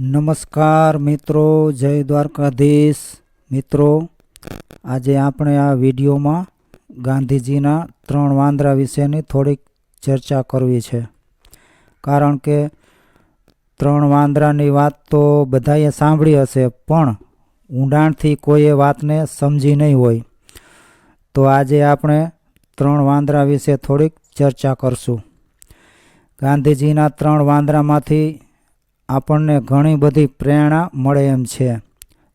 નમસ્કાર મિત્રો, જય દ્વારકાધીશ. મિત્રો, આજે આપણે આ વિડીયોમાં ગાંધીજીના ત્રણ વાંદરા વિશેની થોડીક ચર્ચા કરવી છે. કારણ કે ત્રણ વાંદરાની વાત તો બધાએ સાંભળી હશે, પણ ઊંડાણથી કોઈએ વાતને સમજી નહીં હોય. તો આજે આપણે ત્રણ વાંદરા વિશે થોડીક ચર્ચા કરશું. ગાંધીજીના ત્રણ વાંદરામાંથી આપણને ઘણી બધી પ્રેરણા મળે એમ છે.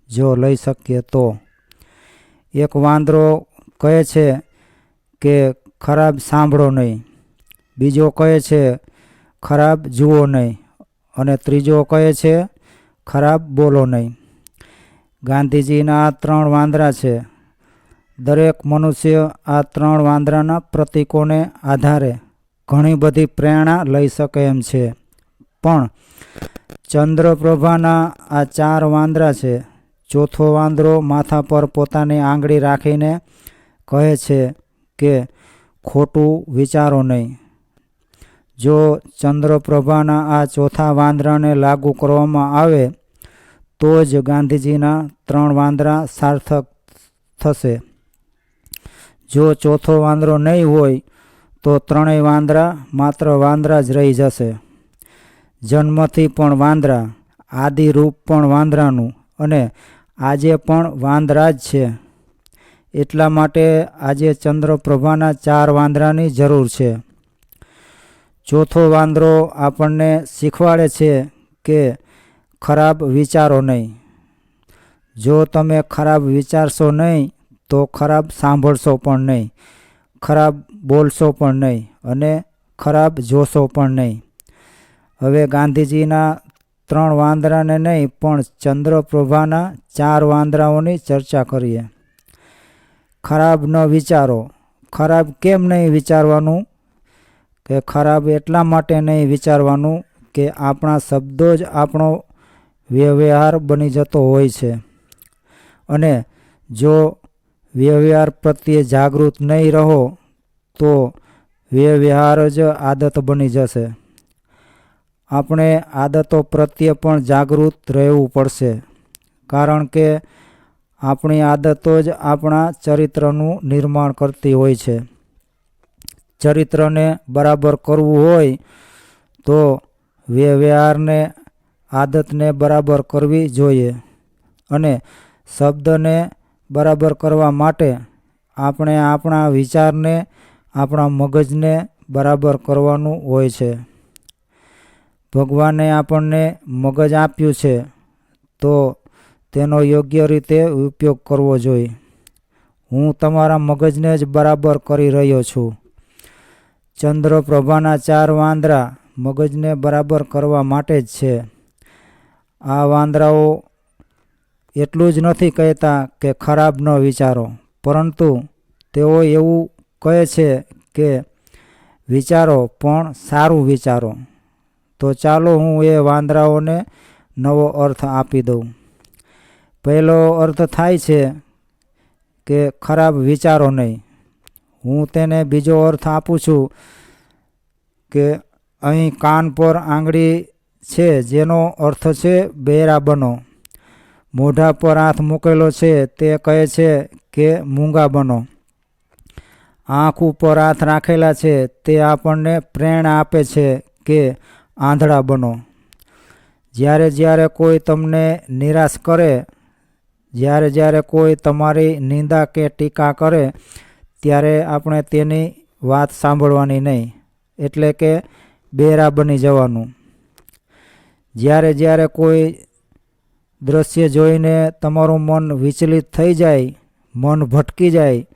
જો લઈ શકીએ તો. એક વાંદરો કહે છે કે, ખરાબ સાંભળો નહીં. બીજો કહે છે, ખરાબ જુઓ નહીં. અને ત્રીજો કહે છે, ખરાબ બોલો નહીં. ગાંધીજીના આ ત્રણ વાંદરા છે. દરેક મનુષ્ય આ ત્રણ વાંદરાના પ્રતીકોને આધારે ઘણી બધી પ્રેરણા લઈ શકે એમ છે. પણ ચંદ્રપ્રભાના આ ચાર વાંદરા છે. ચોથો વાંદરો માથા પર પોતાની આંગળી રાખીને કહે છે કે, ખોટું વિચારો નહીં. જો ચંદ્રપ્રભાના આ ચોથા વાંદરાને લાગુ કરવામાં આવે, તો જ ગાંધીજીના ત્રણ વાંદરા સાર્થક થશે. જો ચોથો વાંદરો નહીં હોય, તો ત્રણેય વાંદરા માત્ર વાંદરા જ રહી જશે. જન્મથી પણ વાંદરા આદિ રૂપ પણ વાંદરાનું અને આજે પણ વાંદરા જ છે. એટલા માટે આજે ચંદ્રપ્રભાના ચાર વાંદરાની જરૂર છે. ચોથો વાંદરો આપણને શીખવાડે છે કે ખરાબ વિચારો નહીં. જો તમે ખરાબ વિચારશો નહીં, તો ખરાબ સાંભળશો પણ નહીં, ખરાબ બોલશો પણ નહીં અને ખરાબ જોશો પણ નહીં. હવે ગાંધીજીના ત્રણ વાંદરાને નહીં, પણ ચંદ્રપ્રભાના ચાર વાંદરાઓની ચર્ચા કરીએ. ખરાબ ન વિચારો. ખરાબ કેમ નહીં વિચારવાનું? કે ખરાબ એટલા માટે નહીં વિચારવાનું કે આપણા શબ્દો જ આપણો વ્યવહાર બની જતો હોય છે. અને જો વ્યવહાર પ્રત્યે જાગૃત નહીં રહો, તો વ્યવહાર જ આદત બની જશે. આપણે આદતો પ્રત્યે પણ જાગૃત રહેવું પડશે. કારણ કે આપણી આદતો જ આપણા ચરિત્રનું નિર્માણ કરતી હોય છે. ચરિત્રને બરાબર કરવું હોય તો વ્યવહારને, આદતને બરાબર કરવી જોઈએ અને શબ્દને બરાબર કરવા માટે આપણે આપણા વિચારને, આપણા મગજને બરાબર કરવાનું હોય છે. ભગવાને આપણને મગજ આપ્યું છે, તો તેનો યોગ્ય રીતે ઉપયોગ કરવો જોઈએ. હું તમારા મગજને જ બરાબર કરી રહ્યો છું. ચંદ્રપ્રભાના ચાર વાંદરા મગજને બરાબર કરવા માટે જ છે. આ વાંદરાઓ એટલું જ નથી કહેતા કે ખરાબ ન વિચારો, પરંતુ તેઓ એવું કહે છે કે વિચારો પણ સારું વિચારો. તો ચાલો હું એ વાંદરાઓને નવો અર્થ આપી દઉં. પહેલો અર્થ થાય છે કે ખરાબ વિચારો નહીં. હું તેને બીજો અર્થ આપું છું કે અહીં કાન પર આંગળી છે, જેનો અર્થ છે બેરા બનો. મોઢા પર હાથ મૂકેલો છે, તે કહે છે કે મૂંગા બનો. આંખ ઉપર હાથ રાખેલા છે, તે આપણને પ્રેરણા આપે છે કે આંધળા બનો. જ્યારે જ્યારે કોઈ તમને નિરાશ કરે, જ્યારે જ્યારે કોઈ તમારી નિંદા કે ટીકા કરે, ત્યારે આપણે તેની વાત સાંભળવાની નહીં. એટલે કે બેરા બની જવાનું. જ્યારે જ્યારે કોઈ દ્રશ્ય જોઈને તમારું મન વિચલિત થઈ જાય, મન ભટકી જાય,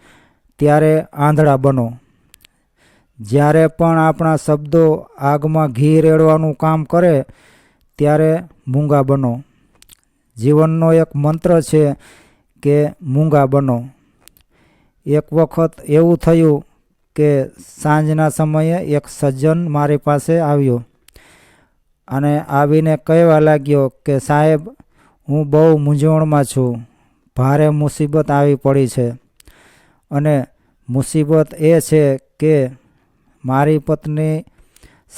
ત્યારે આંધળા બનો. જ્યારે પણ આપણા શબ્દો આગમાં ઘી રેડવાનું કામ કરે, ત્યારે મૂંગા બનો. જીવનનો એક મંત્ર છે કે મૂંગા બનો. એક વખત એવું થયું કે સાંજના સમયે એક સજ્જન મારી પાસે આવ્યો અને આવીને કહેવા લાગ્યો કે, સાહેબ, હું બહુ મૂંઝવણમાં છું. ભારે મુસીબત આવી પડી છે. અને મુસીબત એ છે કે મારી પત્ની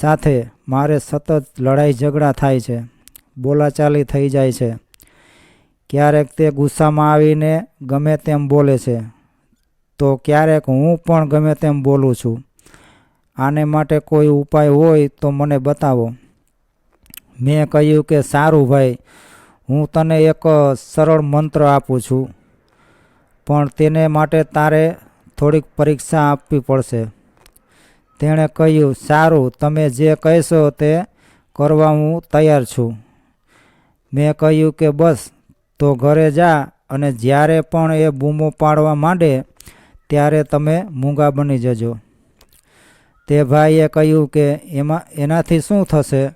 સાથે મારે સતત લડાઈ ઝઘડા થાય છે. બોલાચાલી થઈ જાય છે. ક્યારેક તે ગુસ્સામાં આવીને ગમે તેમ બોલે છે. તો ક્યારેક હું પણ ગમે તેમ બોલું છું. આને માટે કોઈ ઉપાય હોય તો મને બતાવો. મેં કહ્યું કે સારું ભાઈ, હું તને એક સરળ મંત્ર આપું છું. પણ તેને માટે તારે થોડીક પરીક્ષા આપવી પડશે. તેણે કહ્યું, સારું, તમે જે કહેશો તે કરવા હું તૈયાર છું. મેં કહ્યું કે, બસ, તો ઘરે જા અને જ્યારે પણ એ બૂમો પાડવા માંડે, ત્યારે તમે મૂંગા બની જજો. તે ભાઈએ કહ્યું કે, એમાં, એનાથી શું થશે?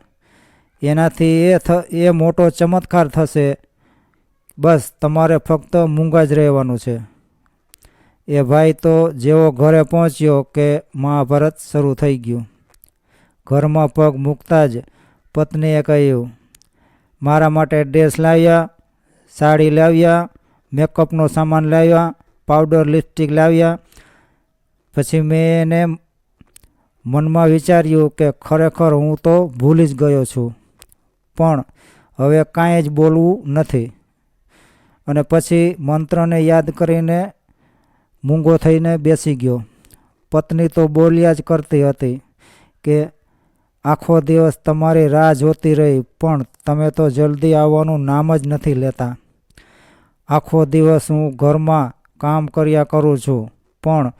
એનાથી એ થ, એ મોટો ચમત્કાર થશે. બસ, તમારે ફક્ત મૂંગા જ રહેવાનું છે. એ ભાઈ તો જેવો ઘરે પહોંચ્યો કે મહાભારત શરૂ થઈ ગયું. ઘરમાં પગ મૂકતા જ પત્નીએ કહ્યું, મારા માટે ડ્રેસ લાવ્યા, સાડી લાવ્યા, મેકઅપનો સામાન લાવ્યા, પાવડર, લિપસ્ટિક લાવ્યા. પછી મેં એને મનમાં વિચાર્યું કે ખરેખર હું તો ભૂલી જ ગયો છું, પણ હવે કાંઈ જ બોલવું નથી. અને પછી મંત્રને યાદ કરીને મૂંગો થઈને બેસી ગયો. પત્ની તો બોલ્યા જ કરતી હતી કે, આખો દિવસ તમારી રાહ જોતી રહી, પણ તમે તો જલ્દી આવવાનું નામ જ નથી લેતા. આખો દિવસ હું ઘરમાં કામ કર્યા કરું છું, પણ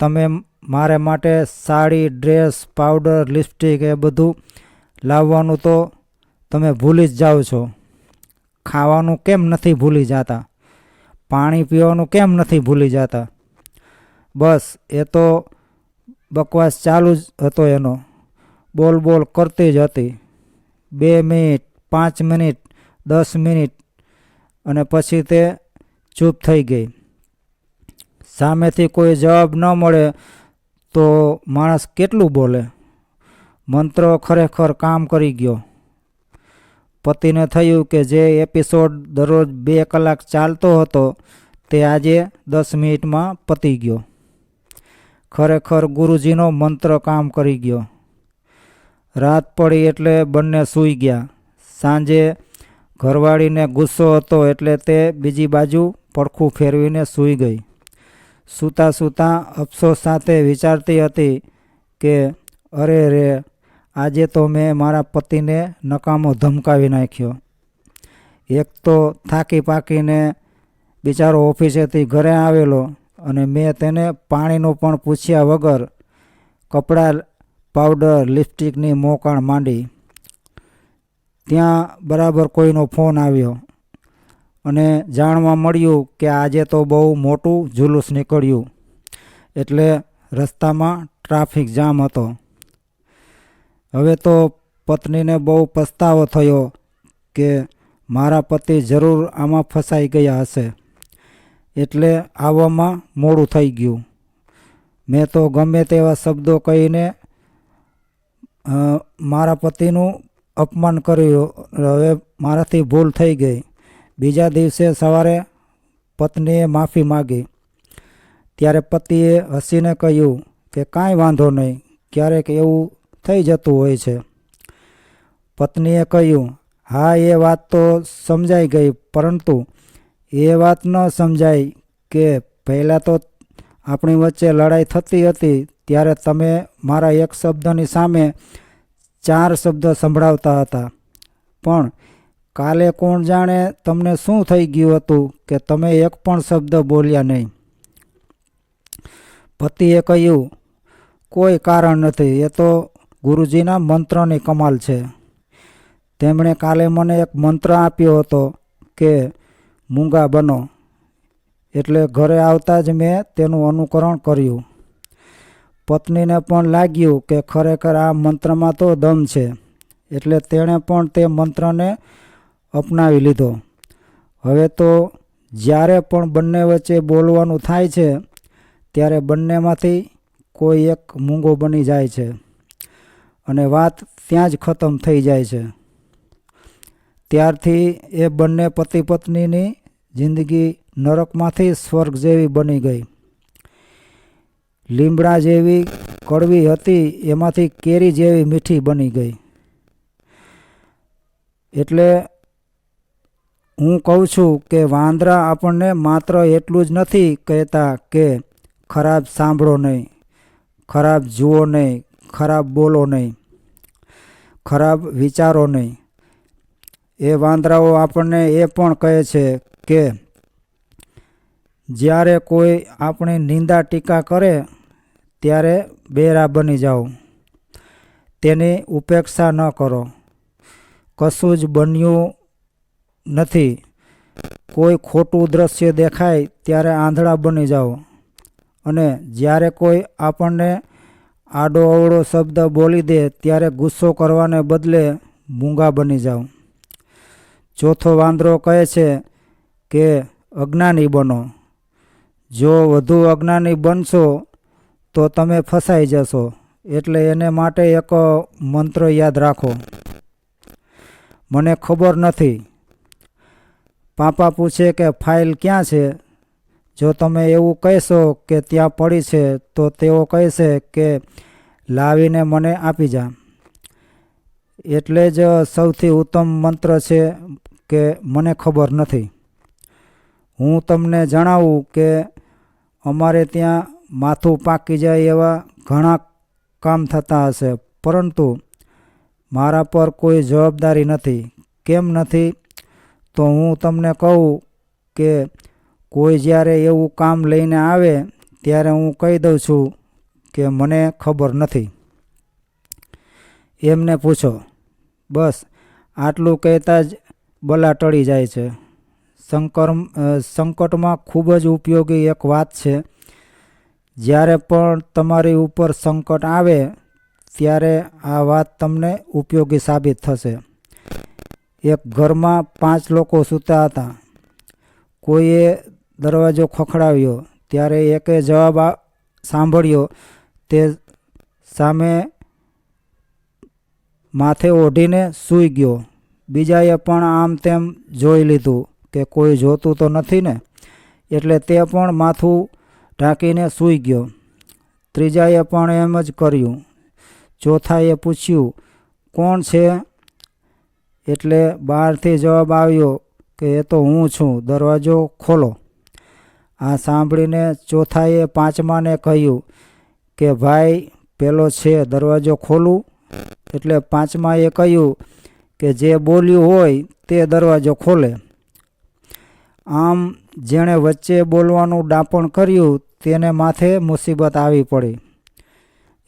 તમે મારે માટે સાડી, ડ્રેસ, પાવડર, લિપસ્ટિક એ બધું લાવવાનું તો તમે ભૂલી જ જાઓ છો. ખાવાનું કેમ નથી ભૂલી જતા? પાણી પીવાનું કેમ નથી ભૂલી જતા? બસ, એ તો બકવાસ ચાલુ જ હતો એનો. બોલ બોલ કરતી જ હતી. બે મિનિટ, પાંચ મિનિટ, દસ મિનિટ, અને પછી તે ચૂપ થઈ ગઈ. સામેથી કોઈ જવાબ ન મળે તો માણસ કેટલું બોલે? મંત્ર ખરેખર કામ કરી ગયો. પતિને થયું કે જે એપિસોડ દરરોજ બે કલાક ચાલતો હતો તે આજે દસ મિનિટમાં પતી ગયો. ખરેખર ગુરુજીનો મંત્ર કામ કરી ગયો. રાત પડી એટલે બંને સૂઈ ગયા. સાંજે ઘરવાળીને ગુસ્સો હતો એટલે તે બીજી બાજુ પડખું ફેરવીને સૂઈ ગઈ. સૂતા સૂતા અફસોસ સાથે વિચારતી હતી કે, અરે રે, આજે તો મેં મારા પતિને નકામો ધમકાવી નાખ્યો. એક તો થાકી પાકીને બિચારો ઓફિસેથી ઘરે આવેલો અને મેં તેને પાણીનું પણ પૂછ્યા વગર કપડાં પાવડર લિપસ્ટિકની મોકાણ માંડી. ત્યાં બરાબર કોઈનો ફોન આવ્યો અને જાણવા મળ્યું કે આજે તો બહુ મોટું જુલુસ નીકળ્યું એટલે રસ્તામાં ટ્રાફિક જામ હતો. હવે તો પત્નીને બહુ પસ્તાવો થયો કે મારા પતિ જરૂર આમાં ફસાઈ ગયા હશે. એટલે આવવામાં મોડું થઈ ગયું. મેં તો ગમે તેવા શબ્દો કહીને મારા પતિનું અપમાન કર્યું. હવે મારાથી ભૂલ થઈ ગઈ. બીજા દિવસે સવારે પત્નીએ માફી માગી. ત્યારે પતિએ હસીને કહ્યું કે કાંઈ વાંધો નહીં, ક્યારેક એવું થઈ જતું હોય છે. પત્નીએ કહ્યું, હા, એ વાત તો સમજાઈ ગઈ, પરંતુ એ વાત ન સમજાય કે પહેલાં તો આપણી વચ્ચે લડાઈ થતી હતી, ત્યારે તમે મારા એક શબ્દની સામે ચાર શબ્દ સંભળાવતા હતા. પણ કાલે કોણ જાણે તમને શું થઈ ગયું હતું કે તમે એક પણ શબ્દ બોલ્યા નહીં. પતિએ કહ્યું, કોઈ કારણ નથી, એ તો ગુરુજીના મંત્રની કમાલ છે. તેમણે કાલે મને એક મંત્ર આપ્યો હતો કે મૂંગા બનો. એટલે ઘરે આવતા જ મેં તેનું અનુકરણ કર્યું. પત્નીને પણ લાગ્યું કે ખરેખર આ મંત્રમાં તો દમ છે. એટલે તેણે પણ તે મંત્રને અપનાવી લીધો. હવે તો જ્યારે પણ બંને વચ્ચે બોલવાનું થાય છે, ત્યારે બંનેમાંથી કોઈ એક મૂંગો બની જાય છે. અને વાત ત્યાં જ ખતમ થઈ જાય છે. ત્યારથી એ બંને પતિ પત્નીની જિંદગી નરકમાંથી સ્વર્ગ જેવી બની ગઈ. લીમડા જેવી કડવી હતી, એમાંથી કેરી જેવી મીઠી બની ગઈ. એટલે હું કહું છું કે વાંદરા આપણને માત્ર એટલું જ નથી કહેતા કે ખરાબ સાંભળો નહીં, ખરાબ જુઓ નહીં, ખરાબ બોલો નહીં, ખરાબ વિચારો નહીં. એ વાંદરાઓ આપણને એ પણ કહે છે કે જ્યારે કોઈ આપણી નિંદા ટીકા કરે, ત્યારે બેરા બની જાઓ. તેની ઉપેક્ષા ન કરો. કશું જ બન્યું નથી. કોઈ ખોટું દ્રશ્ય દેખાય, ત્યારે આંધળા બની જાઓ. અને જ્યારે કોઈ આપણને આડો અવળો શબ્દ બોલી દે, ત્યારે ગુસ્સો કરવાને બદલે મૂંગા બની જાઓ. ચોથો વાંદરો કહે છે કે અજ્ઞાની બનો. જો વધુ અજ્ઞાની બનશો, તો તમે ફસાઈ જશો. એટલે એને માટે એક મંત્ર યાદ રાખો. મને ખબર નથી. પાપા પૂછે કે ફાઇલ ક્યાં છે? જો તમે એવું કહેશો કે ત્યાં પડી છે, તો તેઓ કહેશે કે લાવીને મને આપી જા. એટલે જ સૌથી ઉત્તમ મંત્ર છે કે મને ખબર નથી. હું તમને જણાવું કે અમારે ત્યાં માથું પાકી જાય એવા ઘણા કામ થતા હશે. પરંતુ મારા પર કોઈ જવાબદારી નથી. કેમ નથી? તો હું તમને કહું કે કોઈ જ્યારે એવું કામ લઈને આવે, ત્યારે હું કહી દઉં છું કે મને ખબર નથી. એમને પૂછો. બસ, આટલું કહેતા જ બલા ટળી જાય છે. સંકર સંકટમાં ખૂબ જ ઉપયોગી એક વાત છે. જ્યારે પણ તમારી ઉપર સંકટ આવે, ત્યારે આ વાત તમને ઉપયોગી સાબિત થશે. એક ઘરમાં પાંચ લોકો સૂતા હતા. કોઈએ દરવાજો ખખડાવ્યો, ત્યારે એકે જવાબ સાંભળ્યો, તે સામે માથે ઓઢીને સૂઈ ગયો. બીજાએ પણ આમ તેમ જોઈ લીધું. કે કોઈ જોતું તો નથી ને, એટલે તે પણ માથું ઢાંકીને સૂઈ ગયો. ત્રીજાએ પણ એમ જ કર્યું. ચોથાએ પૂછ્યું, કોણ છે? એટલે બહારથી જવાબ આવ્યો કે, એ તો હું છું. દરવાજો ખોલો. આ સાંભળીને ચોથાએ પાંચમાને કહ્યું કે, ભાઈ, પેલો છે, દરવાજો ખોલું. એટલે પાંચમાએ કહ્યું કે, જે બોલ્યું હોય તે દરવાજો ખોલે. આમ જેણે વચ્ચે બોલવાનું ડાપણ કર્યું, તેને માથે મુસીબત આવી પડી.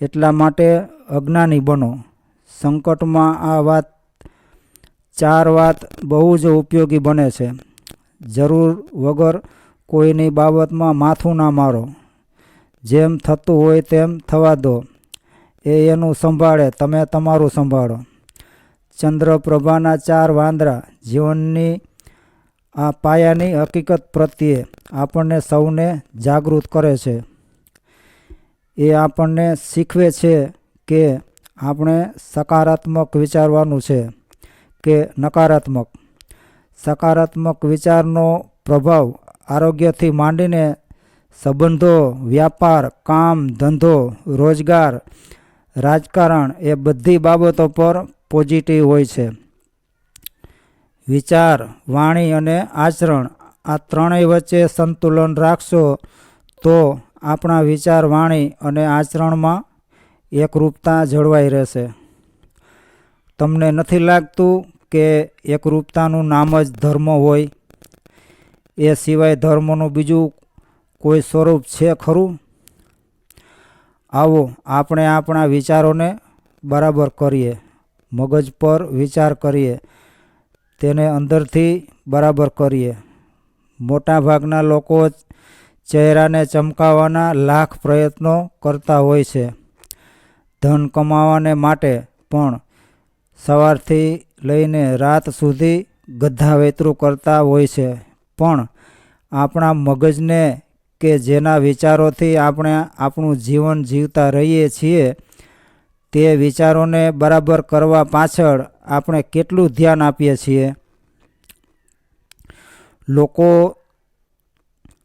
એટલા માટે અજ્ઞાની બનો. સંકટમાં આ વાત, ચાર વાત બહુ જ ઉપયોગી બને છે. જરૂર વગર કોઈની બાબતમાં માથું ના મારો. જેમ થતું હોય તેમ થવા દો. એ એનું સંભાળે, તમે તમારું સંભાળો. ચંદ્રપ્રભાના ચાર વાંદરા જીવનની આ પાયાની હકીકત પ્રત્યે આપણને સૌને જાગૃત કરે છે. એ આપણને શીખવે છે કે આપણે સકારાત્મક વિચારવાનું છે કે નકારાત્મક. સકારાત્મક વિચારનો પ્રભાવ આરોગ્યથી માંડીને સંબંધો, વ્યાપાર, કામ, ધંધો, રોજગાર, રાજકારણ એ બધી બાબતો પર પોઝિટિવ હોય છે. વિચાર, વાણી અને આચરણ આ ત્રણેય વચ્ચે સંતુલન રાખશો, તો આપણા વિચાર, વાણી અને આચરણમાં એકરૂપતા જળવાઈ રહેશે. તમને નથી લાગતું કે એકરૂપતાનું નામ જ ધર્મ હોય? એ સિવાય ધર્મનું બીજું કોઈ સ્વરૂપ છે ખરું? આવો, આપણે આપણા વિચારોને બરાબર કરીએ, મગજ પર વિચાર કરીએ તેને અંદરથી બરાબર કરીએ. મોટાભાગના લોકો ચહેરાને ચમકાવવાના લાખ પ્રયત્નો કરતા હોય છે. ધન કમાવાને માટે પણ સવારથી લઈને રાત સુધી ગધા વેતરું કરતા હોય છે. પણ આપણા મગજને કે જેના વિચારોથી આપણે આપણું જીવન જીવતા રહીએ છીએ તે વિચારોને બરાબર કરવા પાછળ આપણે કેટલું ધ્યાન આપીએ છીએ? લોકો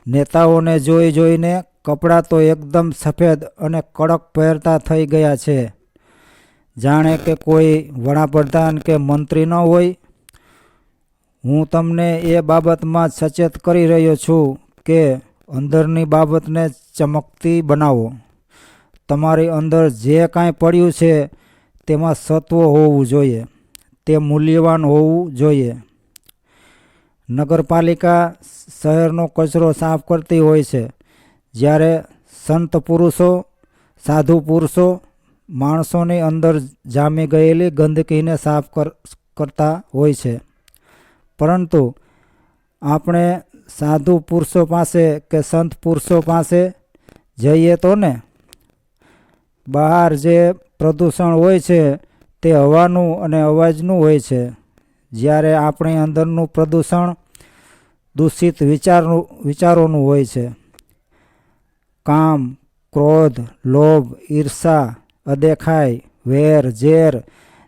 નેતાઓને જોઈ જોઈને કપડાં તો એકદમ સફેદ અને કડક પહેરતા થઈ ગયા છે. જાણે કે કોઈ વડાપ્રધાન કે મંત્રી ન હોય. હું તમને એ બાબતમાં સચેત કરી રહ્યો છું કે અંદરની બાબતને ચમકતી બનાવો. તમારી અંદર જે કાંઈ પડ્યું છે, તેમાં સત્વ હોવું જોઈએ, તે મૂલ્યવાન હોવું જોઈએ. નગરપાલિકા શહેરનો કચરો સાફ કરતી હોય છે, જ્યારે સંત પુરુષો, સાધુ પુરુષો માણસોની અંદર જામી ગયેલી ગંદકીને સાફ કર, કરતા હોય છે. પરંતુ આપણે સાધુ પુરુષો પાસે કે સંત પુરુષો પાસે જઈએ તો ને? બહાર જે પ્રદૂષણ હોય છે, તે હવાનું અને અવાજનું હોય છે. જ્યારે આપણી અંદરનું પ્રદૂષણ, દૂષિત વિચારનું, વિચારોનું હોય છે. કામ, ક્રોધ, લોભ, ઈર્ષા, અદેખાઈ, વેર, ઝેર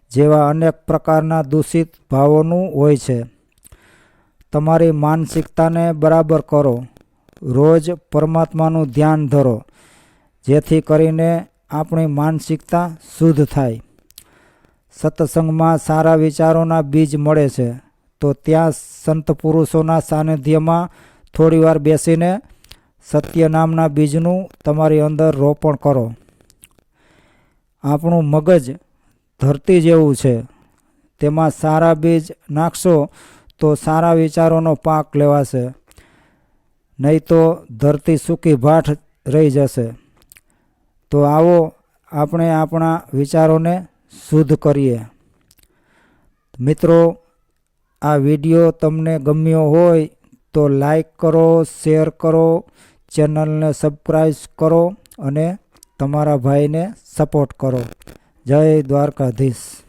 જેવા અનેક પ્રકારના દૂષિત ભાવોનું હોય છે. તમારી માનસિકતાને બરાબર કરો. રોજ પરમાત્માનું ધ્યાન ધરો. જેથી કરીને આપણી માનસિકતા શુદ્ધ થાય. સત્સંગમાં સારા વિચારોના બીજ મળે છે. તો ત્યાં સંત પુરુષોના સાનિધ્યમાં થોડીવાર બેસીને સત્ય નામના બીજનું તમારી અંદર રોપણ કરો. આપણું મગજ ધરતી જેવું છે. તેમાં સારા બીજ નાખશો તો સારા વિચારોનો પાક લેવાશે. નહીં તો ધરતી સૂકી ભાઠ રહી જશે. તો આવો આપણે આપણા વિચારોને શુદ્ધ કરીએ. મિત્રો, આ વીડિયો તમને ગમ્યો હોય તો લાઈક કરો, શેર કરો, ચેનલને સબસ્ક્રાઈબ કરો અને તમારા ભાઈને સપોર્ટ કરો. જય દ્વારકાધીશ.